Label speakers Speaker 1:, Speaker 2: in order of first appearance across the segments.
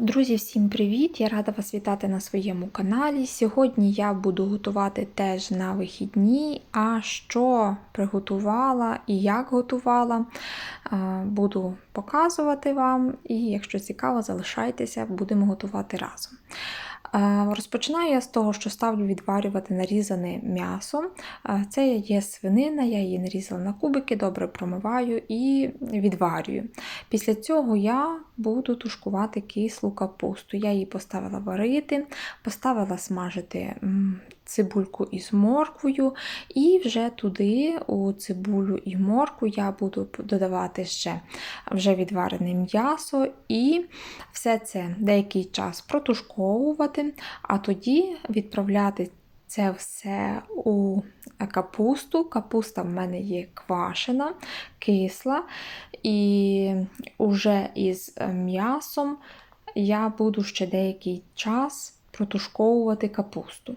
Speaker 1: Друзі, всім привіт! Я рада вас вітати на своєму каналі. Сьогодні я буду готувати теж на вихідні. А що приготувала і як готувала, е, буду показувати вам. І якщо цікаво, залишайтеся, будемо готувати разом. Е, Розпочинаю я з того, що ставлю відварювати нарізане м'ясо. Е, Це є свинина, я її нарізала на кубики, добре промиваю і відварюю. Після цього я буду тушкувати кислу капусту. Я її поставила варити, поставила смажити цибульку із морквою, і вже туди, у цибулю і моркву, я буду додавати ще вже відварене м'ясо і все це деякий час протушковувати, а тоді відправляти це все у капусту. Капуста в мене є квашена, кисла, і уже із м'ясом я буду ще деякий час протушковувати капусту.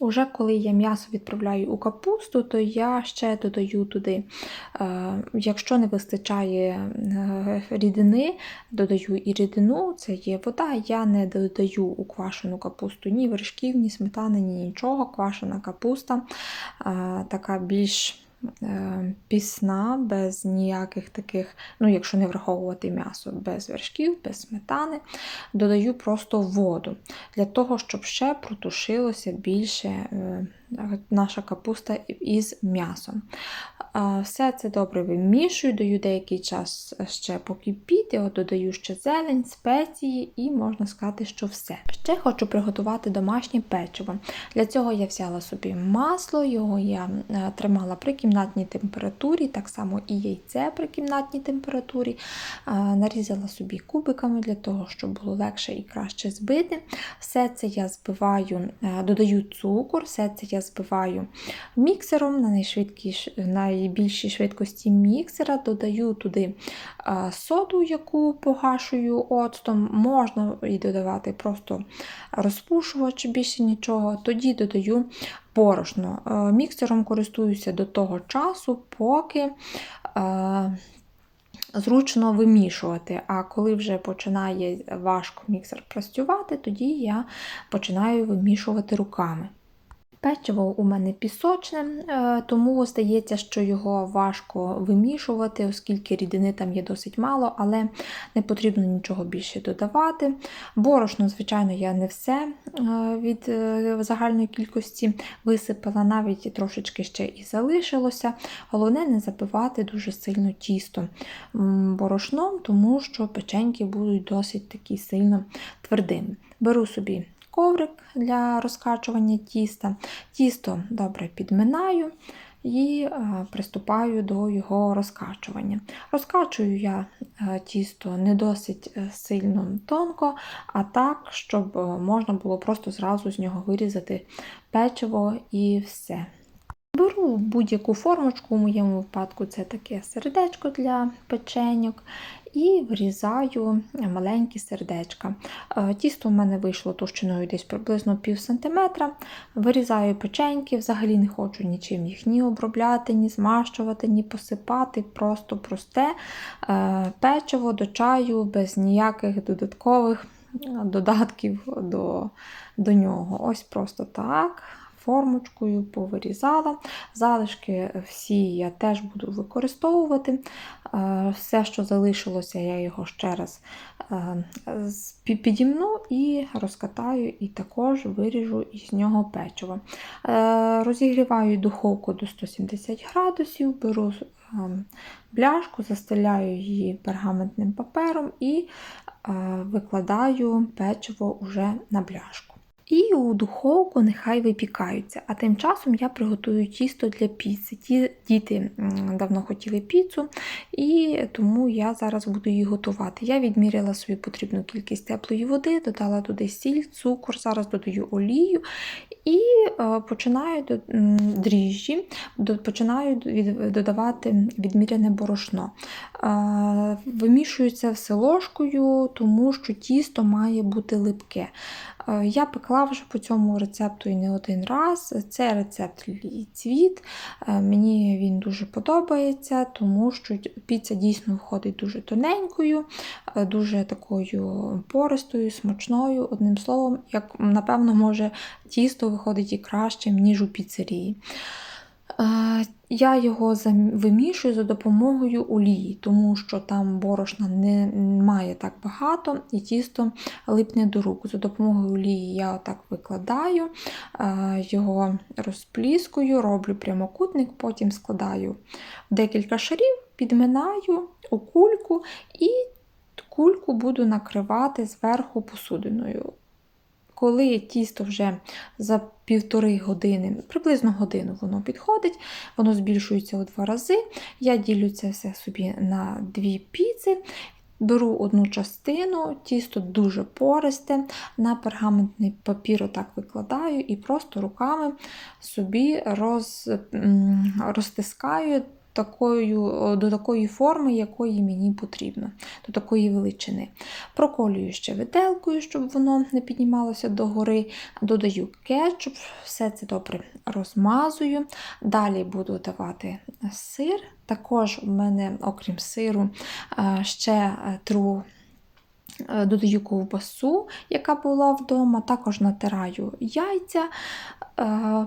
Speaker 1: Уже коли я м'ясо відправляю у капусту, то я ще додаю туди, е, якщо не вистачає е, рідини, додаю і рідину, це є вода. Я не додаю у квашену капусту ні вершків, ні сметани, ні нічого. Квашена капуста е, така більш пісна, без ніяких таких, ну, якщо не враховувати м'ясо, без вершків, без сметани, додаю просто воду для того, щоб ще протушилося більше наша капуста із м'ясом. Все це добре вимішую, даю деякий час ще покипіти, от додаю ще зелень, спеції і можна сказати, що все. Ще хочу приготувати домашнє печиво. Для цього я взяла собі масло, його я е, тримала при кімнатній температурі, так само і яйце при кімнатній температурі. Нарізала собі кубиками для того, щоб було легше і краще збити. Все це я збиваю, е, додаю цукор, все це я збиваю міксером на найбільшій швидкості міксера, додаю туди соду, яку погашую оцтом. Можна і додавати просто розпушувач, більше нічого. Тоді додаю борошно. Міксером користуюся до того часу, поки. Зручно вимішувати, а коли вже починає важко міксер працювати, тоді я починаю вимішувати руками. Печиво у мене пісочне, е, тому здається, що його важко вимішувати, оскільки рідини там є досить мало, але не потрібно нічого більше додавати. Борошно, звичайно, я не все е, від е, загальної кількості висипала, навіть трошечки ще і залишилося. Головне, не забивати дуже сильно тісто борошном, тому що печеньки будуть досить такі сильно твердими. Беру собі коврик для розкачування тіста. Тісто добре підминаю і е, приступаю до його розкачування. Розкачую я е, тісто не досить е, сильно тонко, а так, щоб можна було просто зразу з нього вирізати печиво і все. Беру будь-яку формочку, у моєму випадку це таке сердечко для печеньок, і вирізаю маленькі сердечка. Е, тісто в мене вийшло товщиною десь приблизно пів сантиметра. Вирізаю печеньки, взагалі не хочу нічим їх ні обробляти, ні змащувати, ні посипати. Просто просте е, печиво до чаю без ніяких додаткових додатків до, до нього. Ось просто так формочкою повирізала. Залишки всі я теж буду використовувати. Е, все, що залишилося, я його ще раз е, підімну і розкатаю, і також виріжу із нього печиво. Е, розігріваю духовку до 170 градусів, беру бляшку, застеляю її пергаментним папером і викладаю печиво уже на бляшку. І у духовку нехай випікаються. А тим часом я приготую тісто для піци. Ті діти давно хотіли піцу, і тому я зараз буду її готувати. Я відміряла собі потрібну кількість теплої води, додала туди сіль, цукор, зараз додаю олію і е, починаю дріжджі, починаю додавати відміряне борошно. Е, вимішую це все ложкою, тому що тісто має бути липке. Е, я пекла вже по цьому рецепту і не один раз. Це рецепт цвіт. Е, Мені він дуже подобається, тому що піца дійсно виходить дуже тоненькою, е, дуже такою пористою, смачною. Одним словом, як напевно, може, тісто виходить і кращим, ніж у піцерії. Я його вимішую за допомогою олії, тому що там борошна не має так багато, і тісто липне до рук. За допомогою олії я отак викладаю, е, його розпліскую, роблю прямокутник, потім складаю декілька шарів, підминаю у кульку і кульку буду накривати зверху посудиною. Коли тісто вже за півтори години, приблизно годину воно підходить, воно збільшується у два рази. Я ділю це все собі на дві піци. Беру одну частину, тісто дуже пористе, на пергаментний папір отак викладаю і просто руками собі роз, розтискаю такою, до такої форми, якої мені потрібно, до такої величини. Проколюю ще виделкою, щоб воно не піднімалося догори. Додаю кетчуп, все це добре розмазую. Далі буду давати сир. Також в мене, окрім сиру, е, ще е, тру. е, Додаю ковбасу, яка була вдома, також натираю яйця,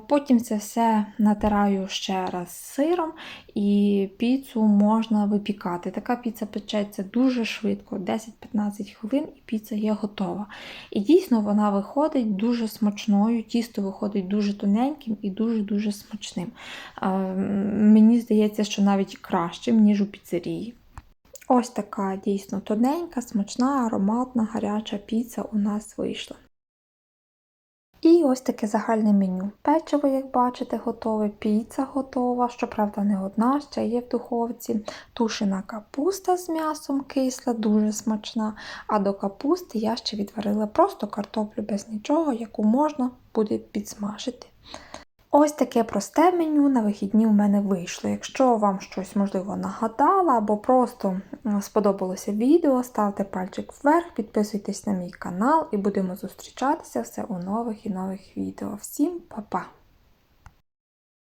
Speaker 1: потім це все натираю ще раз сиром, і піцу можна випікати. Така піца печеться дуже швидко, 10-15 хвилин, і піца є готова. І дійсно вона виходить дуже смачною, тісто виходить дуже тоненьким і дуже-дуже смачним. Е, Мені здається, що навіть кращим, ніж у піцерії. Ось така дійсно тоненька, смачна, ароматна, гаряча піца у нас вийшла. І ось таке загальне меню. Печиво, як бачите, готове, піца готова, щоправда, не одна, ще є в духовці. Тушена капуста з м'ясом кисла, дуже смачна. А до капусти я ще відварила просто картоплю без нічого, яку можна буде підсмажити. Ось таке просте меню на вихідні у мене вийшло. Якщо вам щось можливо нагадала або просто сподобалося відео, ставте пальчик вверх, підписуйтесь на мій канал і будемо зустрічатися все у нових і нових відео. Всім па-па!